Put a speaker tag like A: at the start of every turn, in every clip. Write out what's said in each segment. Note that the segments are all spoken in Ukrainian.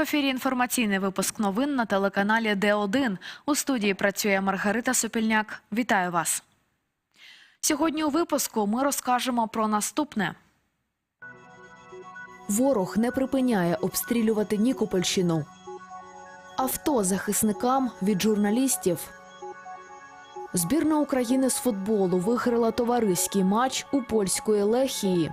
A: ефірі інформаційний випуск новин на телеканалі Д1. У студії працює Маргарита Сопільняк. Вітаю вас. Сьогодні у випуску ми розкажемо про наступне.
B: Ворог не припиняє обстрілювати Нікопольщину. Авто захисникам від журналістів. Збірна України з футболу виграла товариський матч у польської Лехії.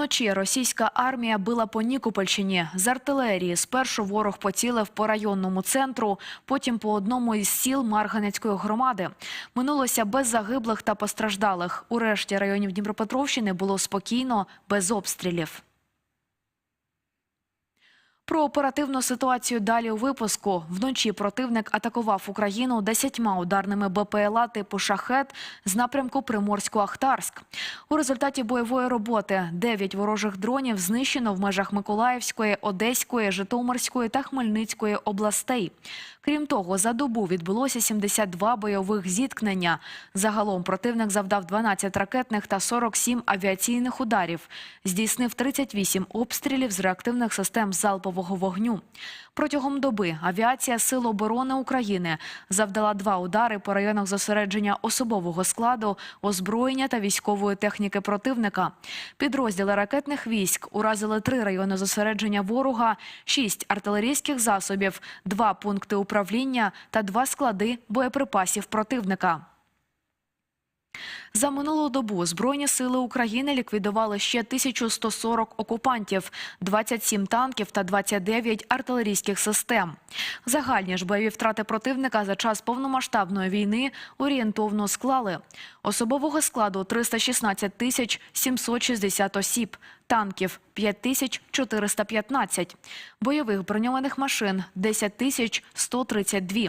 A: Вночі російська армія била по Нікопольщині з артилерії. Спершу ворог поцілив по районному центру, потім по одному із сіл Марганецької громади. Минулося без загиблих та постраждалих. У решті районів Дніпропетровщини було спокійно, без обстрілів. Про оперативну ситуацію далі у випуску. Вночі противник атакував Україну десятьма ударними БПЛА типу «Шахет» з напрямку Приморську-Ахтарськ. У результаті бойової роботи 9 ворожих дронів знищено в межах Миколаївської, Одеської, Житомирської та Хмельницької областей. Крім того, за добу відбулося 72 бойових зіткнення. Загалом противник завдав 12 ракетних та 47 авіаційних ударів. Здійснив 38 обстрілів з реактивних систем залпового вогню. Протягом доби авіація Сил оборони України завдала два удари по районах зосередження особового складу, озброєння та військової техніки противника. Підрозділи ракетних військ уразили три райони зосередження ворога, шість артилерійських засобів, два пункти управління та два склади боєприпасів противника. За минулу добу Збройні сили України ліквідували ще 1140 окупантів, 27 танків та 29 артилерійських систем. Загальні ж бойові втрати противника за час повномасштабної війни орієнтовно склали. Особового складу 316 тисяч 760 осіб, танків 5415, бойових броньованих машин 10 тисяч 132,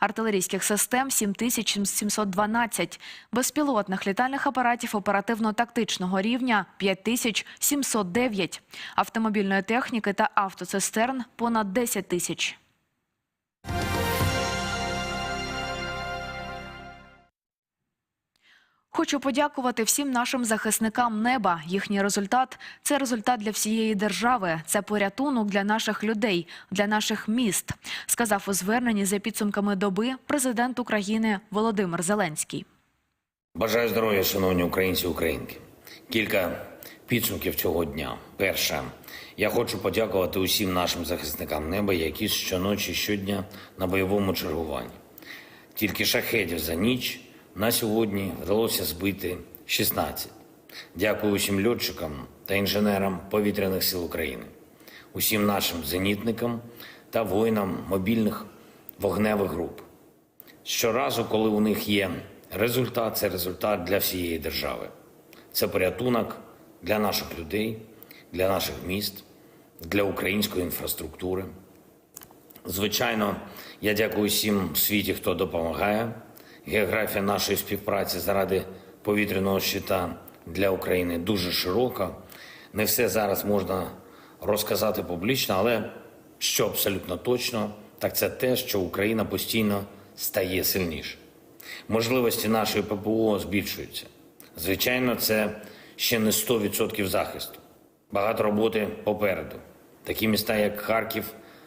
A: артилерійських систем 7712, безпілотних літальних апаратів оперативно-тактичного рівня 5709, автомобільної техніки та автоцистерн понад 10 тисяч. Хочу подякувати всім нашим захисникам неба. Їхній результат це результат для всієї держави. Це порятунок для наших людей, для наших міст, сказав у зверненні за підсумками доби президент України Володимир Зеленський.
C: Бажаю здоров'я, шановні українці і українки. Кілька підсумків цього дня. Перше, я хочу подякувати усім нашим захисникам неба, які щоночі щодня на бойовому чергуванні. Тільки шахедів за ніч на сьогодні вдалося збити 16. Дякую усім льотчикам та інженерам повітряних сил України, усім нашим зенітникам та воїнам мобільних вогневих груп. Щоразу, коли у них є результат, це результат для всієї держави. Це порятунок для наших людей, для наших міст, для української інфраструктури. Звичайно, я дякую всім в світі, хто допомагає. Географія нашої співпраці заради повітряного щита для України дуже широка. Не все зараз можна розказати публічно, але що абсолютно точно, так це те, що Україна постійно стає сильніше. Можливості нашої ППО збільшуються. Звичайно, це ще не 100% захисту. Багато роботи попереду. Такі міста, як Харків,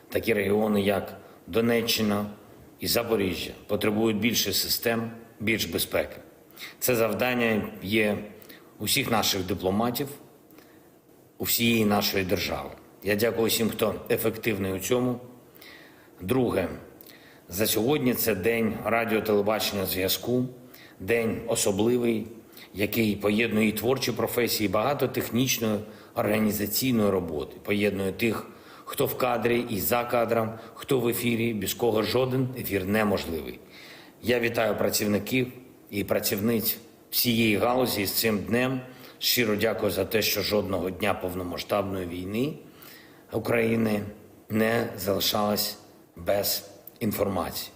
C: такі регіони, як Донеччина і Запоріжжя, потребують більше систем, більш безпеки. Це завдання є усіх наших дипломатів, у всієї нашої держави. Я дякую всім, хто ефективний у цьому. Друге, за сьогодні це день радіо, телебачення, зв'язку, день особливий, який поєднує і творчі професії, і багато технічної організаційної роботи, поєднує тих, хто в кадрі і за кадром, хто в ефірі, без кого жоден ефір неможливий. Я вітаю працівників і працівниць всієї галузі з цим днем. Щиро дякую за те, що жодного дня повномасштабної війни України не залишалась без інформації.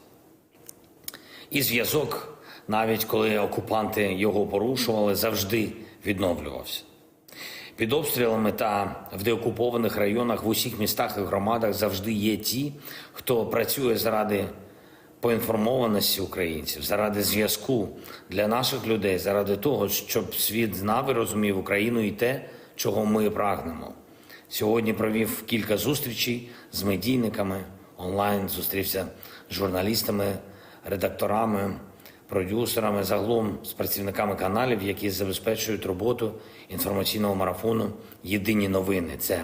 C: І зв'язок, навіть коли окупанти його порушували, завжди відновлювався. Під обстрілами та в деокупованих районах в усіх містах і громадах завжди є ті, хто працює заради поінформованості українців, заради зв'язку для наших людей, заради того, щоб світ знав і розумів Україну і те, чого ми прагнемо. Сьогодні провів кілька зустрічей з медійниками онлайн, зустрівся з журналістами, редакторами, продюсерами, загалом з працівниками каналів, які забезпечують роботу інформаційного марафону Єдині новини. Це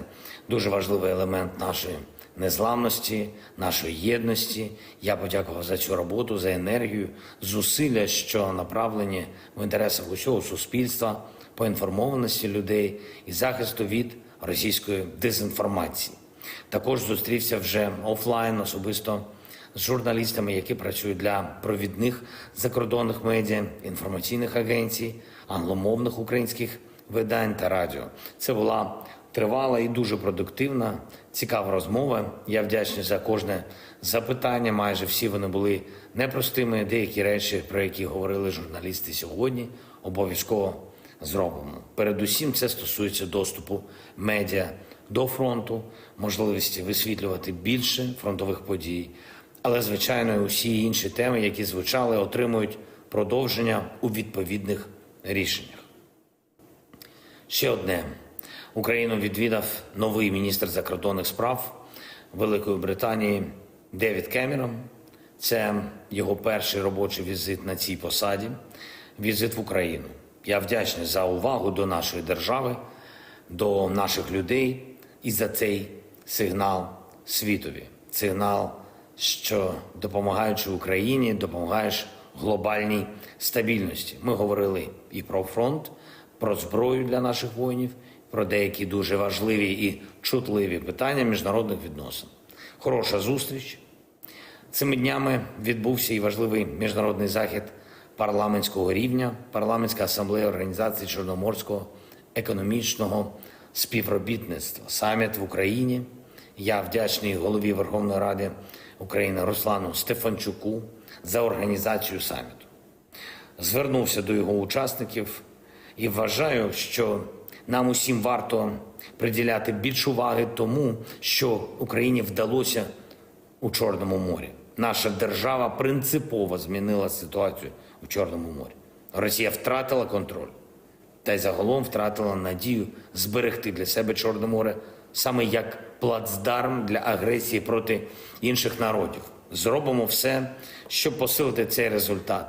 C: дуже важливий елемент нашої незламності, нашої єдності. Я подякував за цю роботу, за енергію, зусилля, що направлені в інтересах усього суспільства, поінформованості людей і захисту від російської дезінформації. Також зустрівся вже офлайн особисто з журналістами, які працюють для провідних закордонних медіа, інформаційних агенцій, англомовних українських видань та радіо. Це була тривала і дуже продуктивна, цікава розмова. Я вдячний за кожне запитання. Майже всі вони були непростими. Деякі речі, про які говорили журналісти сьогодні, обов'язково зробимо. Передусім, це стосується доступу медіа до фронту, можливості висвітлювати більше фронтових подій. Але, звичайно, усі інші теми, які звучали, отримують продовження у відповідних рішеннях. Ще одне. Україну відвідав новий міністр закордонних справ Великої Британії Девід Кемерон. Це його перший робочий візит на цій посаді, візит в Україну. Я вдячний за увагу до нашої держави, до наших людей і за цей сигнал світові. Сигнал, що допомагаючи Україні, допомагаєш глобальній стабільності. Ми говорили і про фронт, про зброю для наших воїнів, про деякі дуже важливі і чутливі питання міжнародних відносин. Хороша зустріч. Цими днями відбувся і важливий міжнародний захід парламентського рівня, парламентська асамблея Організації Чорноморського економічного співробітництва, саміт в Україні. Я вдячний голові Верховної Ради України Руслану Стефанчуку за організацію саміту. Звернувся до його учасників і вважаю, що нам усім варто приділяти більше уваги тому, що Україні вдалося у Чорному морі. Наша держава принципово змінила ситуацію у Чорному морі. Росія втратила контроль та й загалом втратила надію зберегти для себе Чорне море саме як плацдарм для агресії проти інших народів. Зробимо все, щоб посилити цей результат.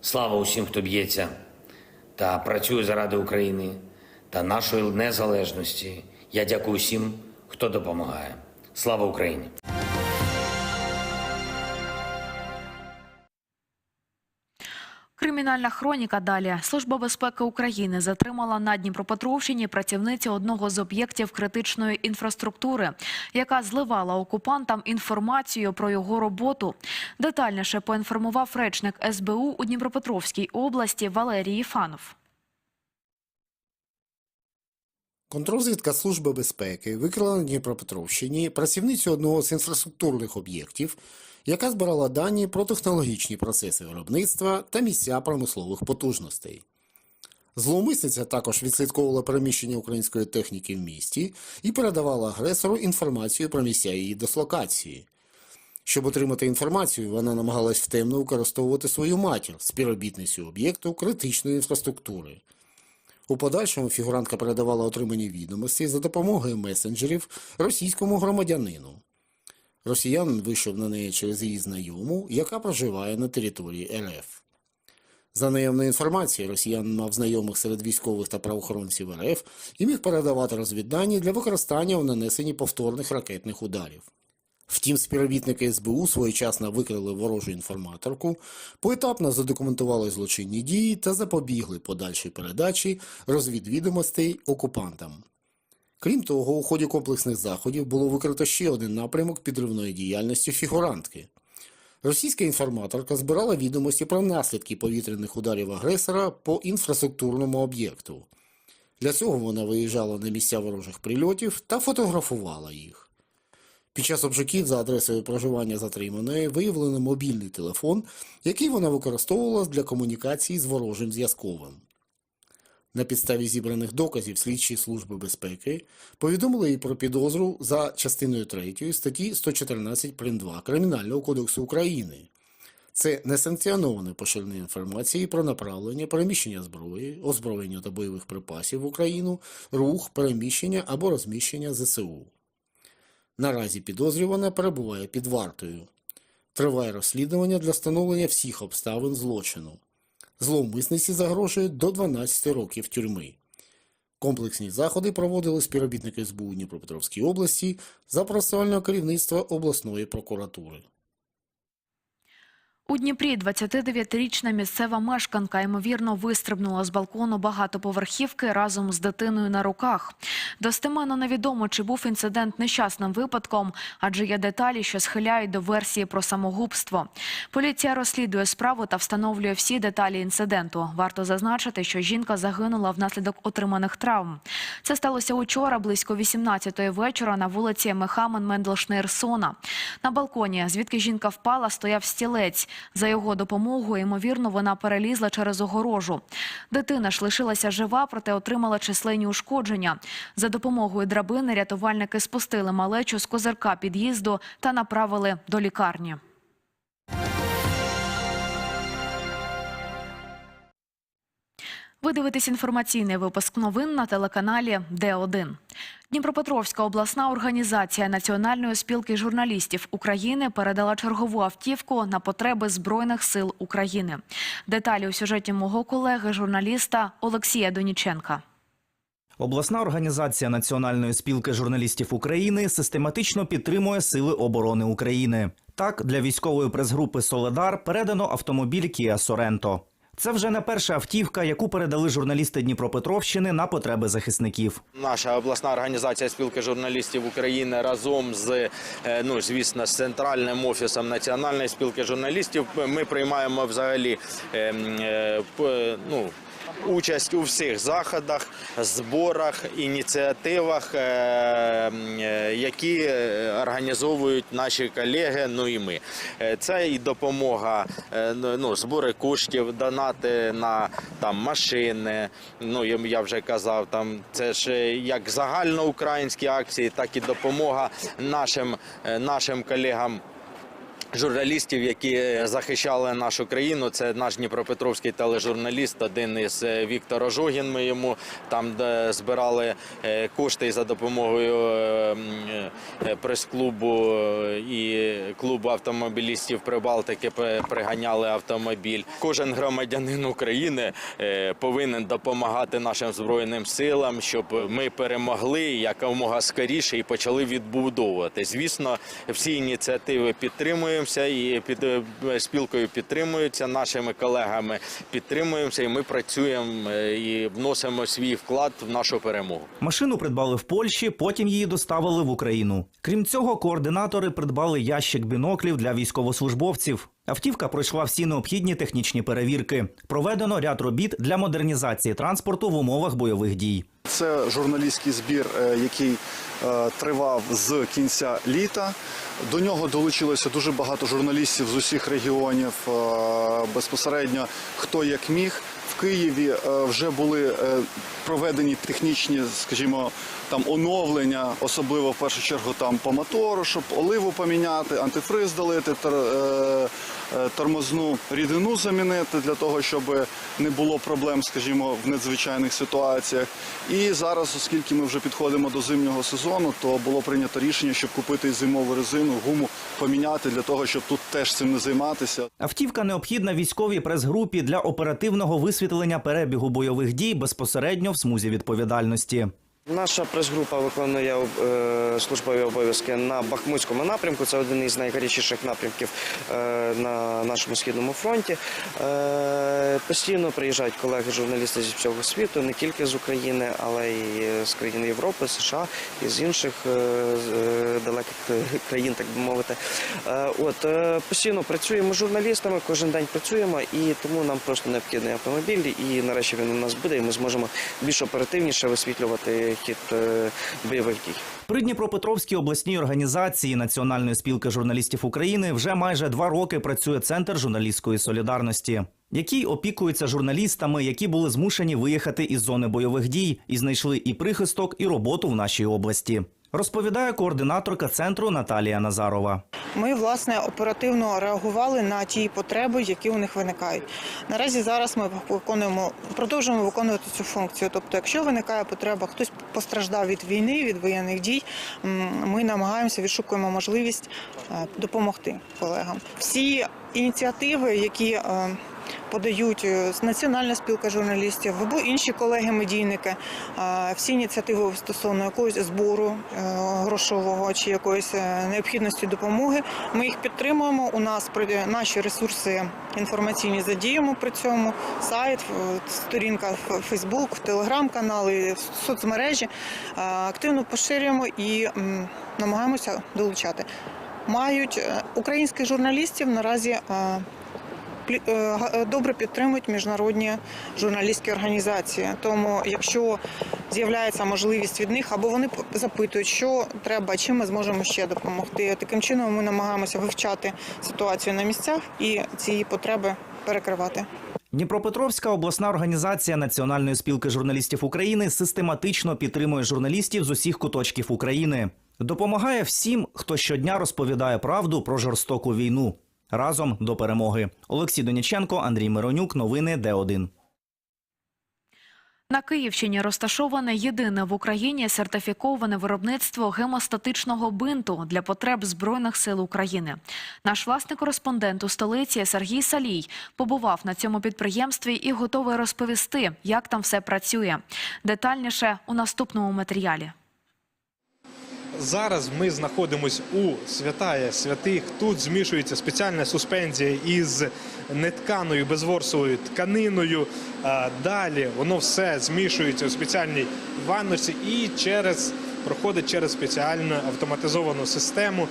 C: Слава усім, хто б'ється та працює заради України та нашої незалежності. Я дякую всім, хто допомагає. Слава Україні!
A: Кримінальна хроніка далі. Служба безпеки України затримала на Дніпропетровщині працівницю одного з об'єктів критичної інфраструктури, яка зливала окупантам інформацію про його роботу. Детальніше поінформував речник СБУ у Дніпропетровській області Валерій Єфанов.
D: Контррозвідка Служби безпеки викрила на Дніпропетровщині працівницю одного з інфраструктурних об'єктів, яка збирала дані про технологічні процеси виробництва та місця промислових потужностей. Зловмисниця також відслідковувала переміщення української техніки в місті і передавала агресору інформацію про місця її дислокації. Щоб отримати інформацію, вона намагалась втемно використовувати свою матір, співробітницю об'єкту критичної інфраструктури. У подальшому фігурантка передавала отримані відомості за допомогою месенджерів російському громадянину. Росіянин вийшов на неї через її знайому, яка проживає на території РФ. За наявною інформацією, росіянин мав знайомих серед військових та правоохоронців РФ і міг передавати розвіддані для використання у нанесенні повторних ракетних ударів. Втім, співробітники СБУ своєчасно викрили ворожу інформаторку, поетапно задокументували злочинні дії та запобігли подальшій передачі розвідвідомостей окупантам. Крім того, у ході комплексних заходів було викрито ще один напрямок підривної діяльності фігурантки. Російська інформаторка збирала відомості про наслідки повітряних ударів агресора по інфраструктурному об'єкту. Для цього вона виїжджала на місця ворожих прильотів та фотографувала їх. Під час обшуків за адресою проживання затриманої виявлено мобільний телефон, який вона використовувала для комунікації з ворожим зв'язковим. На підставі зібраних доказів слідчі служби безпеки повідомили їй про підозру за частиною 3 статті 114 прим. 2 Кримінального кодексу України. Це несанкціоноване поширення інформації про направлення, переміщення зброї, озброєння та бойових припасів в Україну, рух, переміщення або розміщення ЗСУ. Наразі підозрювана перебуває під вартою. Триває розслідування для встановлення всіх обставин злочину. Зловмисниці загрожує до 12 років тюрми. Комплексні заходи проводили співробітники СБУ Дніпропетровській області за процесуального керівництва обласної прокуратури.
A: У Дніпрі 29-річна місцева мешканка ймовірно вистрибнула з балкону багатоповерхівки разом з дитиною на руках. Достеменно невідомо, чи був інцидент нещасним випадком, адже є деталі, що схиляють до версії про самогубство. Поліція розслідує справу та встановлює всі деталі інциденту. Варто зазначити, що жінка загинула внаслідок отриманих травм. Це сталося учора близько 18-ї вечора на вулиці Мехамен Менделшнейрсона. На балконі, звідки жінка впала, стояв стілець. За його допомогою, ймовірно, вона перелізла через огорожу. Дитина ж лишилася жива, проте отримала численні ушкодження. За допомогою драбини рятувальники спустили малечу з козирка під'їзду та направили до лікарні. Ви дивитесь інформаційний випуск новин на телеканалі Д1. Дніпропетровська обласна організація Національної спілки журналістів України передала чергову автівку на потреби Збройних сил України. Деталі у сюжеті мого колеги, журналіста Олексія Доніченка.
E: Обласна організація Національної спілки журналістів України систематично підтримує сили оборони України. Так, для військової прес-групи Соледар передано автомобіль Kia Sorento. Це вже не перша автівка, яку передали журналісти Дніпропетровщини на потреби захисників.
F: Наша обласна організація спілки журналістів України разом з е, ну звісно з центральним офісом національної спілки журналістів. Ми приймаємо взагалі ем, е, ну. Участь у всіх заходах, зборах, ініціативах, е, е, які е, організовують наші колеги. Ну і ми це і допомога, е, ну збори коштів, донати на там машини. Ну я- вже казав, там це ж як загальноукраїнські акції, так і допомога нашим, нашим колегам. Журналістів, які захищали нашу країну, це наш Дніпропетровський тележурналіст, один із е, Віктор Ожогін. Ми йому там де збирали е, кошти за допомогою е, е, прес-клубу е, і клубу автомобілістів Прибалтики приганяли автомобіль. Кожен громадянин України е, повинен допомагати нашим збройним силам, щоб ми перемогли якомога скоріше і почали відбудовувати. Звісно, всі ініціативи підтримуємося і під е, спілкою підтримуються. Нашими колегами підтримуємося, і ми працюємо е, і вносимо свій вклад в нашу перемогу.
E: Машину придбали в Польщі, потім її доставили в Україну. Крім цього, координатори придбали ящик біноклів для військовослужбовців. Автівка пройшла всі необхідні технічні перевірки. Проведено ряд робіт для модернізації транспорту в умовах бойових дій.
G: Це журналістський збір, е, який тривав з кінця літа. До нього долучилося дуже багато журналістів з усіх регіонів. е, Безпосередньо хто як міг. В Києві е, вже були е, проведені технічні, скажімо, там оновлення, особливо в першу чергу там по мотору, щоб оливу поміняти, антифриз долити, е, е, тормозну рідину замінити для того, щоб не було проблем, скажімо, в надзвичайних ситуаціях. І зараз, оскільки ми вже підходимо до зимнього сезону, то було прийнято рішення, щоб купити зимову резину, гуму поміняти для того, щоб тут теж цим не займатися.
E: Автівка необхідна військовій прес-групі для оперативного висвітлення перебігу бойових дій безпосередньо в смузі відповідальності.
H: Наша прес-група виконує е, службові обов'язки на Бахмутському напрямку. Це один із найгарячіших напрямків е, на нашому східному фронті. Е, постійно приїжджають колеги-журналісти зі всього світу, не тільки з України, але й з країн Європи, США і з інших далеких країн, так би мовити. От постійно працюємо з журналістами, кожен день працюємо, і тому нам просто необхідний автомобіль. І нарешті він у нас буде, і ми зможемо більш оперативніше висвітлювати хід е, бойових дій.
E: При Дніпропетровській обласній організації Національної спілки журналістів України вже майже два роки працює центр журналістської солідарності, який опікується журналістами, які були змушені виїхати із зони бойових дій і знайшли і прихисток, і роботу в нашій області. Розповідає координаторка центру Наталія Назарова.
I: Ми власне оперативно реагували на ті потреби, які у них виникають. Наразі зараз ми виконуємо, продовжуємо виконувати цю функцію. Тобто, якщо виникає потреба, хтось постраждав від війни, від воєнних дій, ми намагаємося відшукуємо можливість е, допомогти колегам. Всі ініціативи, які е, Подають е, Національна спілка журналістів або інші колеги-медійники. Всі ініціативи стосовно якогось збору е, грошового чи якоїсь е, необхідності допомоги. Ми їх підтримуємо. У нас наші ресурси інформаційні задіємо при цьому. Сайт, сторінка Фейсбук, телеграм-канали, соцмережі активно поширюємо і намагаємося долучати. Мають українських журналістів наразі. Е, е, добре підтримують міжнародні журналістські організації. Тому, якщо з'являється можливість від них, або вони запитують, що треба, чим ми зможемо ще допомогти. Таким чином ми намагаємося вивчати ситуацію на місцях і ці потреби перекривати.
E: Дніпропетровська обласна організація Національної спілки журналістів України систематично підтримує журналістів з усіх куточків України. Допомагає всім, хто щодня розповідає правду про жорстоку війну. Разом до перемоги. Олексій Доняченко, Андрій Миронюк. Новини Д1.
A: На Київщині розташоване єдине в Україні сертифіковане виробництво гемостатичного бинту для потреб Збройних сил України. Наш власний кореспондент у столиці Сергій Салій побував на цьому підприємстві і готовий розповісти, як там все працює. Детальніше у наступному матеріалі.
J: Зараз ми знаходимось у святая святих. Тут змішується спеціальна суспензія із нетканою безворсовою тканиною. Далі воно все змішується у спеціальній ванночці і через проходить через спеціальну автоматизовану систему.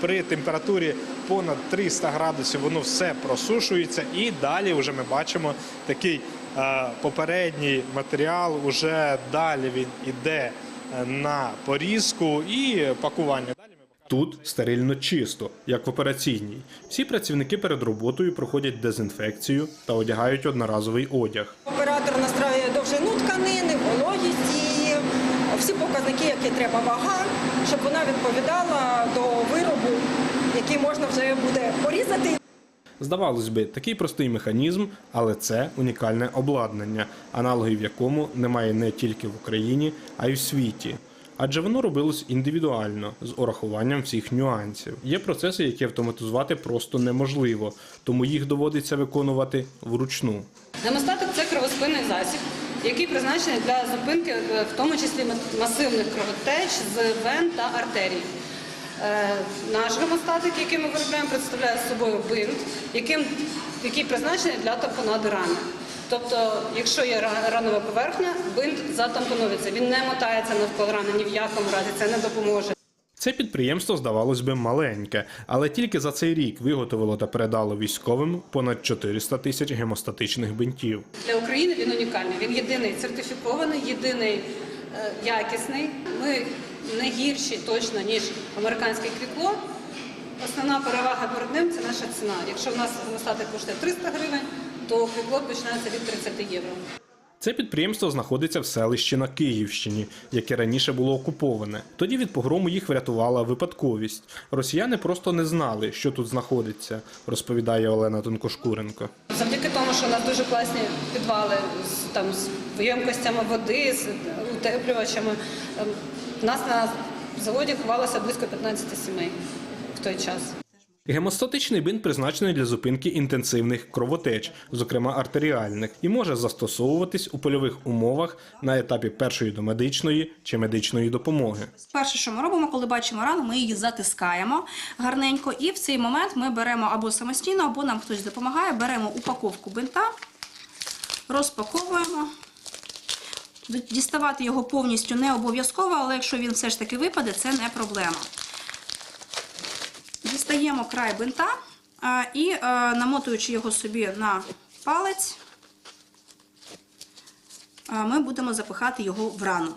J: При температурі понад 300 градусів воно все просушується, і далі вже ми бачимо такий попередній матеріал. Уже далі він іде на порізку і пакування.
K: Тут стерильно чисто, як в операційній. Всі працівники перед роботою проходять дезінфекцію та одягають одноразовий одяг.
L: Оператор настраює довжину тканини, вологість її, всі показники, які треба вага, щоб вона відповідала до виробу, який можна вже буде порізати.
K: Здавалось би, такий простий механізм, але це унікальне обладнання, аналогів якому немає не тільки в Україні, а й в світі. Адже воно робилось індивідуально з урахуванням всіх нюансів. Є процеси, які автоматизувати просто неможливо, тому їх доводиться виконувати вручну.
M: Гемостатик це кровоспинний засіб, який призначений для зупинки, е, в тому числі масивних кровотеч з вен та артерій. Е, Наш гемостатик, який ми виробляємо, представляє собою бинт, яким, який призначений для тампонади рани. Тобто, якщо є ра- ранова поверхня, бинт затампонується. Він не мотається навколо рани ні в якому разі, це не допоможе.
K: Це підприємство, здавалось би, маленьке, але тільки за цей рік виготовило та передало військовим понад 400 тисяч гемостатичних бинтів.
M: Для України він унікальний. Він єдиний сертифікований, єдиний е, якісний. Ми не гірші точно, ніж американське квікло. Основна перевага перед ним це наша ціна. Якщо в нас гемостатик коштує 300 гривень, то квікло починається від 30 євро.
K: Це підприємство знаходиться в селищі на Київщині, яке раніше було окуповане. Тоді від погрому їх врятувала випадковість. Росіяни просто не знали, що тут знаходиться, розповідає Олена Тонкошкуренко.
M: Завдяки тому, що у нас дуже класні підвали з там з ємкостями води, з утеплювачами. У нас на заводі ховалося близько 15 сімей в той час.
K: Гемостатичний бинт призначений для зупинки інтенсивних кровотеч, зокрема артеріальних, і може застосовуватись у польових умовах на етапі першої домедичної чи медичної допомоги.
N: Перше, що ми робимо, коли бачимо рану, ми її затискаємо гарненько, і в цей момент ми беремо або самостійно, або нам хтось допомагає, беремо упаковку бинта, розпаковуємо. Діставати його повністю не обов'язково, але якщо він все ж таки випаде, це не проблема. Дістаємо край бинта і, намотуючи його собі на палець, ми будемо запихати його в рану.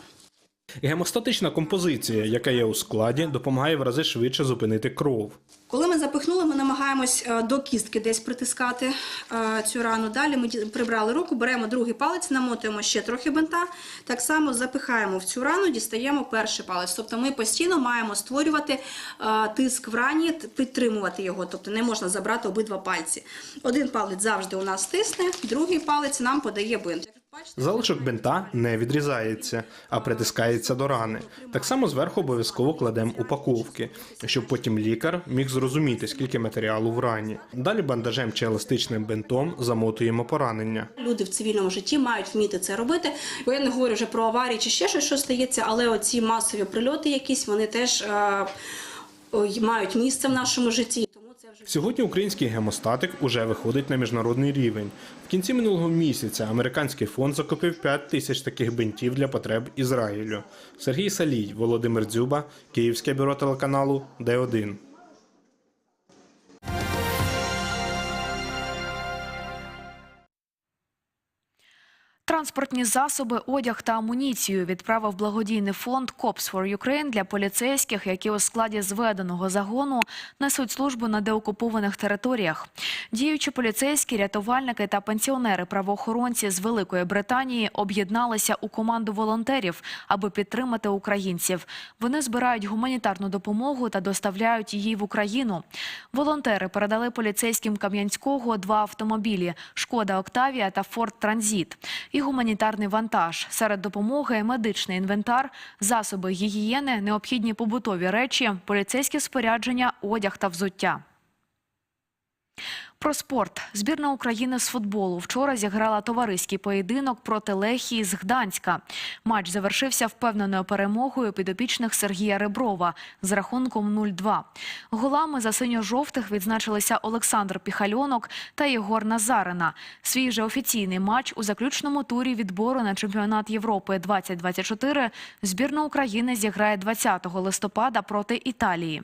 K: Гемостатична композиція, яка є у складі, допомагає в рази швидше зупинити кров.
N: Коли ми запихнули, ми намагаємось е, до кістки десь притискати е, цю рану. Далі ми прибрали руку, беремо другий палець, намотуємо ще трохи бинта. Так само запихаємо в цю рану, дістаємо перший палець. Тобто ми постійно маємо створювати е, тиск в рані, підтримувати його. Тобто не можна забрати обидва пальці. Один палець завжди у нас тисне, другий палець нам подає бинт.
K: Залишок бинта не відрізається, а притискається до рани. Так само зверху обов'язково кладемо упаковки, щоб потім лікар міг зрозуміти, скільки матеріалу в рані. Далі бандажем чи еластичним бинтом замотуємо поранення.
N: Люди в цивільному житті мають вміти це робити. Бо я не говорю вже про аварії чи ще щось, що стається, але оці масові прильоти якісь вони теж е, мають місце в нашому житті.
K: Сьогодні український гемостатик уже виходить на міжнародний рівень. В кінці минулого місяця американський фонд закупив 5 тисяч таких бинтів для потреб Ізраїлю. Сергій Салій, Володимир Дзюба, Київське бюро телеканалу Д1.
A: Транспортні засоби, одяг та амуніцію відправив благодійний фонд Cops for Ukraine для поліцейських, які у складі зведеного загону несуть службу на деокупованих територіях. Діючі поліцейські, рятувальники та пенсіонери-правоохоронці з Великої Британії об'єдналися у команду волонтерів, аби підтримати українців. Вони збирають гуманітарну допомогу та доставляють її в Україну. Волонтери передали поліцейським Кам'янського два автомобілі Шкода Октавія та Форд Транзит і гуманітарний вантаж. Серед допомоги медичний інвентар, засоби гігієни, необхідні побутові речі, поліцейські спорядження, одяг та взуття. Про спорт. Збірна України з футболу вчора зіграла товариський поєдинок проти Лехії з Гданська. Матч завершився впевненою перемогою підопічних Сергія Реброва з рахунком 0-2. Голами за синьо-жовтих відзначилися Олександр Піхальонок та Єгор Назарина. Свій же офіційний матч у заключному турі відбору на чемпіонат Європи 2024 збірна України зіграє 20 листопада проти Італії.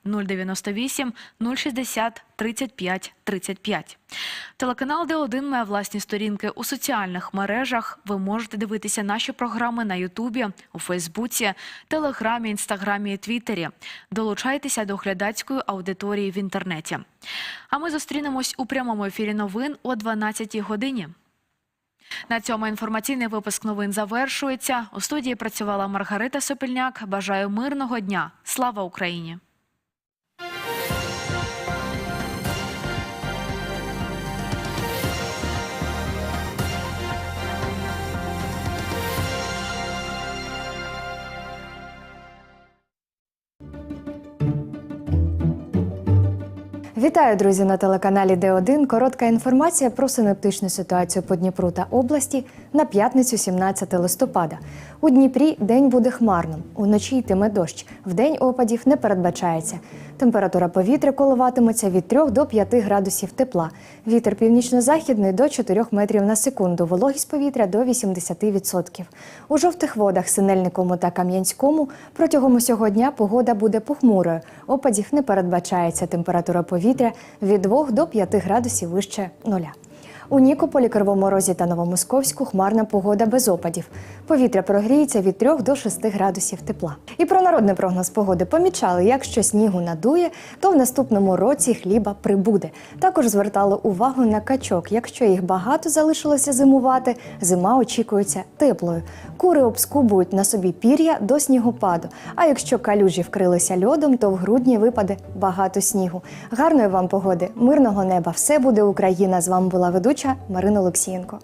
A: 098 060 35 35. Телеканал Д1 має власні сторінки у соціальних мережах. Ви можете дивитися наші програми на Ютубі, у Фейсбуці, Телеграмі, Інстаграмі і Твіттері. Долучайтеся до глядацької аудиторії в інтернеті. А ми зустрінемось у прямому ефірі новин о 12 годині. На цьому інформаційний випуск новин завершується. У студії працювала Маргарита Сопільняк. Бажаю мирного дня. Слава Україні!
O: Вітаю, друзі, на телеканалі Д1. Коротка інформація про синоптичну ситуацію по Дніпру та області на п'ятницю, 17 листопада. У Дніпрі день буде хмарним, уночі йтиме дощ. Вдень опадів не передбачається. Температура повітря коливатиметься від 3 до 5 градусів тепла. Вітер північно-західний до 4 метрів на секунду. Вологість повітря до 80%. У жовтих водах Синельникому та Кам'янському протягом усього дня погода буде похмурою. Опадів не передбачається. Температура повітря від 2 до 5 градусів вище нуля. У Нікополі, Кривому Розі та Новомосковську хмарна погода без опадів. Повітря прогріється від 3 до 6 градусів тепла. І про народний прогноз погоди помічали, якщо снігу надує, то в наступному році хліба прибуде. Також звертали увагу на качок. Якщо їх багато залишилося зимувати, зима очікується теплою. Кури обскубують на собі пір'я до снігопаду. А якщо калюжі вкрилися льодом, то в грудні випаде багато снігу. Гарної вам погоди, мирного неба! Все буде Україна! З вами була ведуча Марина Олексієнко.